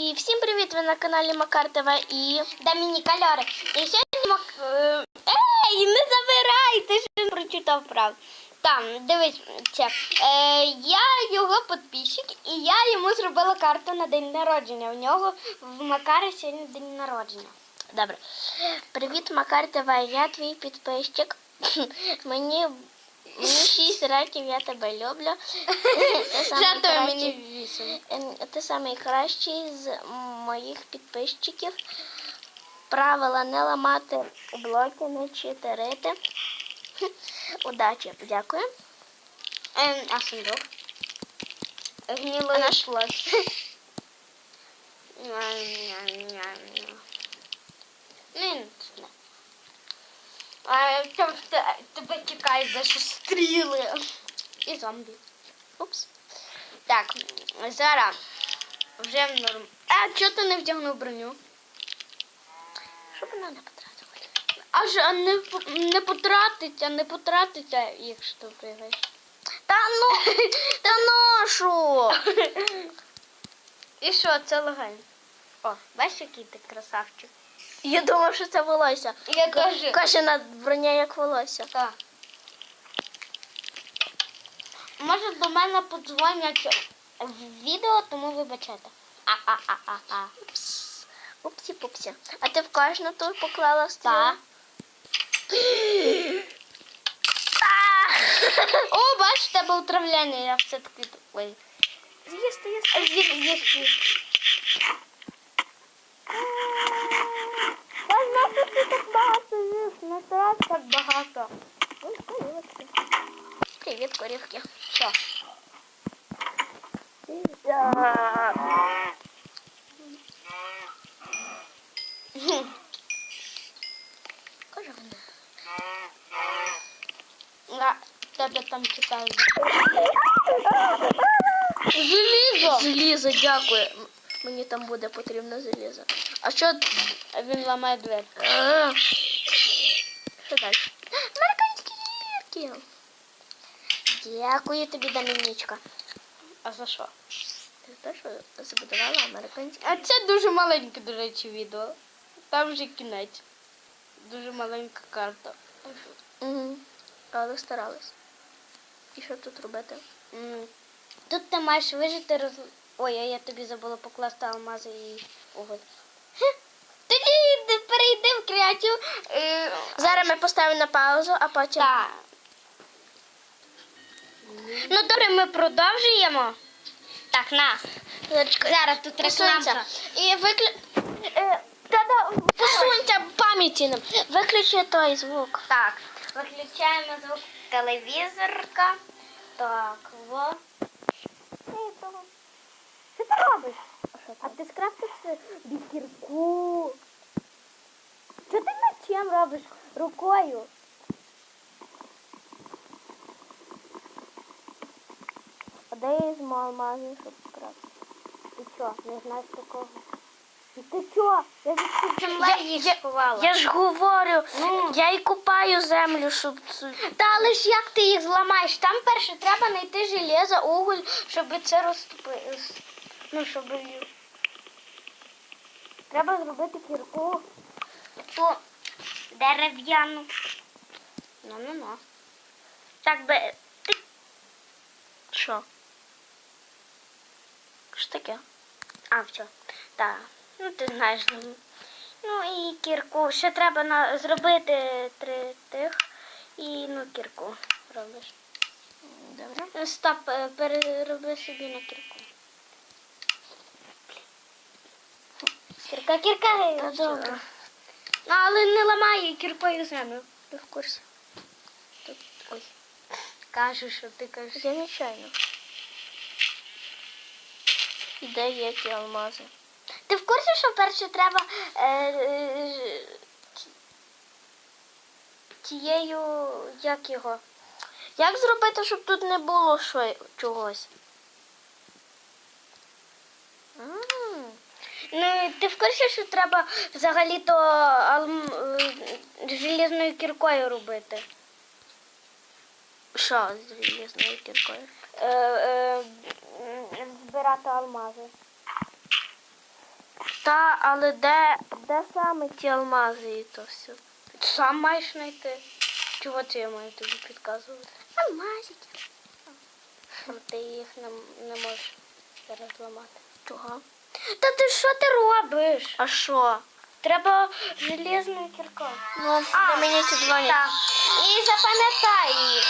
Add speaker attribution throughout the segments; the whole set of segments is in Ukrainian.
Speaker 1: І всім привіт! Ви на каналі Макар ТВ і
Speaker 2: Домініка Льори. І сьогодні Мак... е, Ей, не забирай, ти ж прочитав прав. Там, дивіться, е, я його підписчик, і я йому зробила карту на день народження. У нього в Макара сьогодні день народження.
Speaker 1: добре. Привіт, Макар. Я твій підписчик. Мені мені 6 років, я тебе люблю. Ти самий
Speaker 2: Жартує мені
Speaker 1: кращий-
Speaker 2: вісім.
Speaker 1: Ем, Ти самий кращий з моїх підписчиків. Правила не ламати блоки, не читерити. Удачі, дякую.
Speaker 2: Е, а сундук?
Speaker 1: А
Speaker 2: Гнілий
Speaker 1: наш-
Speaker 2: плащ. А там те- тебе чекають за що стріли. І зомбі.
Speaker 1: Упс.
Speaker 2: Так, зараз вже в норм. А чого ти не вдягнув броню?
Speaker 1: Щоб вона не потратила.
Speaker 2: Аж а не, не потратиться, не потратиться, якщо ти пригаєш.
Speaker 1: Та ну, та ношу!
Speaker 2: І що, це легально? О, бачиш, який ти красавчик.
Speaker 1: Я думав, що це волосся.
Speaker 2: Я кажу.
Speaker 1: Кашина броня як волосся.
Speaker 2: Так. Може до мене подзвонять в відео, тому вибачайте. А-а-а-а-а.
Speaker 1: Упсі пупсі. А ти в кожну ту поклала стрілу?
Speaker 2: Так. О, бач, в тебе утравляння, я все-таки. Ой.
Speaker 1: З'їсти, їсти.
Speaker 2: З'їв, з'їв,
Speaker 1: так багато їш?
Speaker 2: Не треба так багато.
Speaker 1: Ой, корівочки. Привіт, корівки.
Speaker 2: Що?
Speaker 1: Каже вона.
Speaker 2: На, тебе там чекають. Желізо!
Speaker 1: Залізо, дякую. М- Мені там буде потрібно залізо. А що?
Speaker 2: Він ламає двері.
Speaker 1: Що далі? Американські гірки. Дякую тобі, Домінічка.
Speaker 2: А за що?
Speaker 1: Ти те, що забудувала американські.
Speaker 2: А це дуже маленьке, до речі, відео. Там вже кінець. Дуже маленька карта.
Speaker 1: Угу. Але старались. І що тут робити?
Speaker 2: Тут ти маєш вижити роз... Ой, а я тобі забула покласти алмази і уголь. Тоді перейди в креатив. Е...
Speaker 1: Зараз ми поставимо на паузу, а потім.
Speaker 2: Так. Ну добре, ми продовжуємо. Так, на. Зараз тут рекламка.
Speaker 1: І виклю... Е, та-да, посунься пам'яті нам. Виключи той звук.
Speaker 2: Так, виключаємо звук телевізорка. Так, во.
Speaker 1: Що ти робиш? А ти скрафтиш бікірку. Що ти мечем робиш рукою? А де я візьму алмази, щоб скрафтити? Ти що, не знаєш такого? І ти що? Я, ж-
Speaker 2: Земля їх сховала.
Speaker 1: я ж говорю,
Speaker 2: Ну.
Speaker 1: я і купаю землю, щоб... це-
Speaker 2: Та але ж як ти їх зламаєш? Там перше треба знайти железо, уголь, щоб це розтопити. Ну, щоб...
Speaker 1: Треба зробити кірку.
Speaker 2: Ту дерев'яну. Ну-ну-ну.
Speaker 1: Так би... Ти... Що? Що таке?
Speaker 2: А, все. Так. Ну, ти знаєш. ну. Ну і кірку. Ще треба на... зробити три тих. І ну кірку робиш.
Speaker 1: Добре.
Speaker 2: Стоп, е, перероби собі на кірку. Кірка, кірка.
Speaker 1: Та добре.
Speaker 2: Ну, але не ламай кіркою землю.
Speaker 1: Я в курсі.
Speaker 2: Тут, ой. Кажеш, що ти кажеш.
Speaker 1: Я нечайно. І де є ті алмази?
Speaker 2: Ти в курсі, що перше треба е, е, тією, як його?
Speaker 1: Як зробити, щоб тут не було що, чогось?
Speaker 2: Ну, ти в курсі, що треба взагалі-то алм, е, желізною кіркою робити?
Speaker 1: Що з різною кіркою?
Speaker 2: Е, е, збирати алмази.
Speaker 1: Та, але де, де саме ті алмази і то все?
Speaker 2: Ти сам маєш знайти. Чого це я маю тобі підказувати?
Speaker 1: Алмазики.
Speaker 2: Ти їх не, не можеш зараз зламати.
Speaker 1: Чого?
Speaker 2: Та ти що ти робиш?
Speaker 1: А що?
Speaker 2: Треба железною кіркою.
Speaker 1: Ну, а, мені ці дзвонять.
Speaker 2: Так. І запам'ятай її.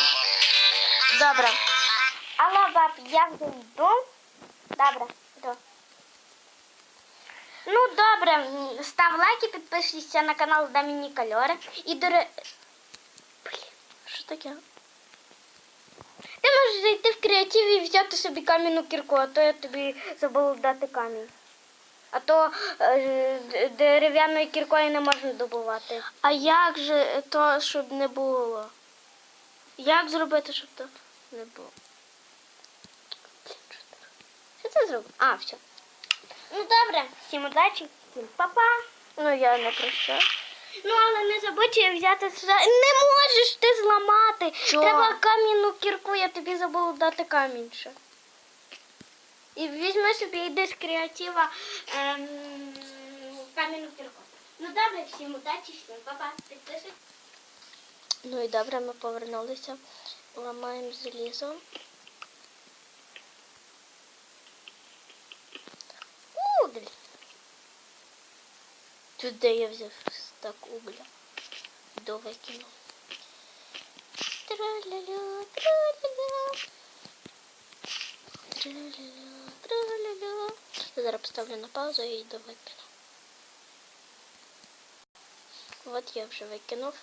Speaker 1: Добре.
Speaker 2: Алло, баб, я вже йду. Добре, йду. Ну, добре, м, став лайк і підпишися на канал Даміні Кальори. І до ре-
Speaker 1: Що таке?
Speaker 2: Ти можеш зайти в креатив і взяти собі кам'яну кірку, а то я тобі забула дати камінь. А то е, дерев'яною кіркою не можна добувати.
Speaker 1: А як же то, щоб не було? Як зробити, щоб то не було?
Speaker 2: Що це зробив? А, все. Ну добре, всім удачі, всім па-па.
Speaker 1: Ну я не прощаю.
Speaker 2: Ну, але не забудь взяти сюди. Не можеш ти зламати.
Speaker 1: Що?
Speaker 2: Треба кам'яну кірку, я тобі забула дати камінь ще. І візьми собі йди з креатива ем, кам'яну кірку. Ну добре, всім удачі, всім па-па. Підписуйтесь.
Speaker 1: Ну і добре, ми повернулися. Ламаємо залізо. Уголь. Тут де я взяв стак угля. До викину. Траля-ля, траля-ля. Траля-ля, траля-ля. Я зараз поставлю на паузу і до викину. От я вже викинув.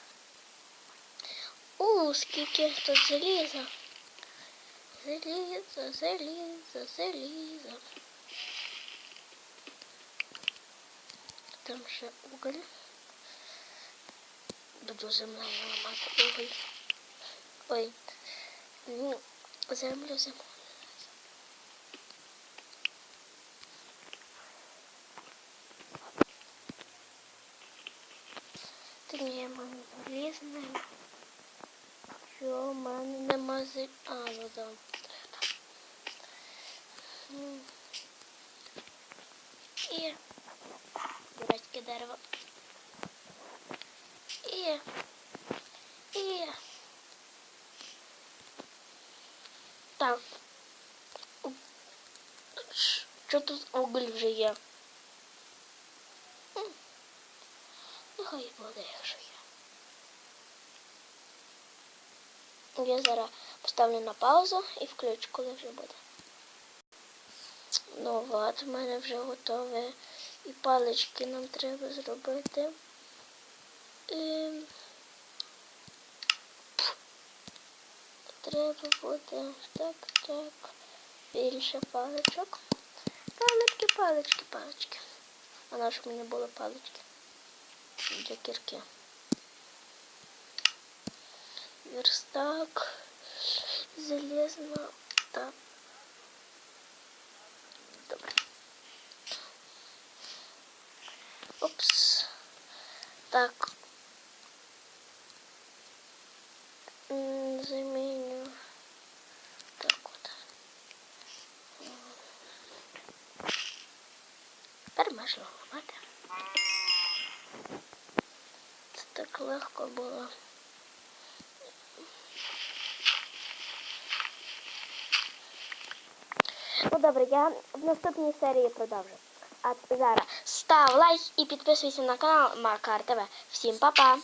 Speaker 1: У, скільки тут заліза. Залізо, залізо, залізо. Там ще уголь. Буду землею ламати уголь. Ой. Ну, землю, землю. Ти ні, мам, залізне. Що в мене нема зи... А, ну да, треба. І дурацьке дерево. І. І. Так. Що тут уголь вже є? Нехай буде, якщо є. Я зараз поставлю на паузу і включу, коли вже буде. Ну от, в мене вже готове. І палички нам треба зробити. Ем, Треба буде так, так. Більше паличок. Палички, палички, палички. А на що мені були палички? Для кірки. Верстак. Залезно. Так. Добре. Опс. Так. легко було. Ну добре, я в наступній серії продовжу. А зараз став лайк і підписуйся на канал Макар ТВ. Всім па-па!